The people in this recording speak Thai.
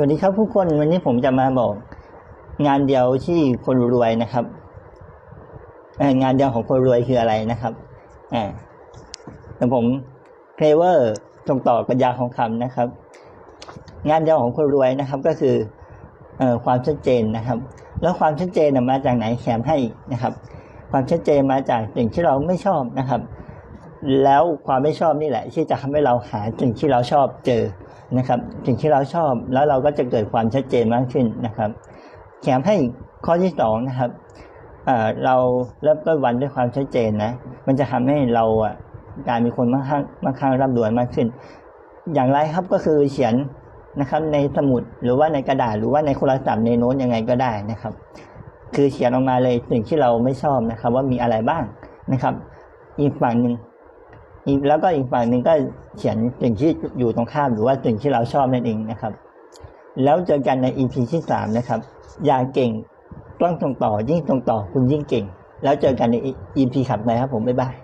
วัสดีครับทุกคนวันนี้ผมจะมาบอกงานเดียวที่คนรวยนะครับงานเดียวของคนรวยคืออะไรนะครับอ่าแต่ผมเพลเวอร์ตรงต่อปัญญาของคำนะครับ งานเดียวของคนรวยนะครับก็คือเอ่อความชัดเจนนะครับ แล้วความชัดเจนมาจากไหนแถมให้นะครับ ความชัดเจนมาจากสิ่งที่เราไม่ชอบนะครับ แล้วความไม่ชอบนี่แหละ ที่จะทำให้เราหาสิ่งที่เราชอบเจอ นะครับ สิ่งที่เราชอบแล้วเราก็จะเกิดความชัดเจนมากขึ้นนะครับแถมให้ข้อที่สองนะครับเราเริ่มต้นวันด้วยความชัดเจนนะมันจะทำให้เราอะกลายเป็นคนมากข้างมากข้างร่ำรวยมากขึ้น อย่างไรครับก็คือเขียนนะครับในสมุดหรือว่าในกระดาษหรือว่าในโทรศัพท์ในโน้ตยังไงก็ได้นะครับ คือเขียนออกมาเลยสิ่งที่เราไม่ชอบนะครับ ว่ามีอะไรบ้างนะครับ อีกฝั่งหนึ่ง อีกแล้วก็อีกฝั่งหนึ่งก็เขียนสิ่งที่อยู่ตรงข้ามหรือว่าสิ่งที่เราชอบนั่นเองนะครับ แล้วเจอกันใน EP ที่สามนะครับอย่าเก่งต้องตรงต่อยิ่งตรงต่อคุณยิ่งเก่ง แล้วเจอกันใน EP ขับไปครับผมบ๊ายบาย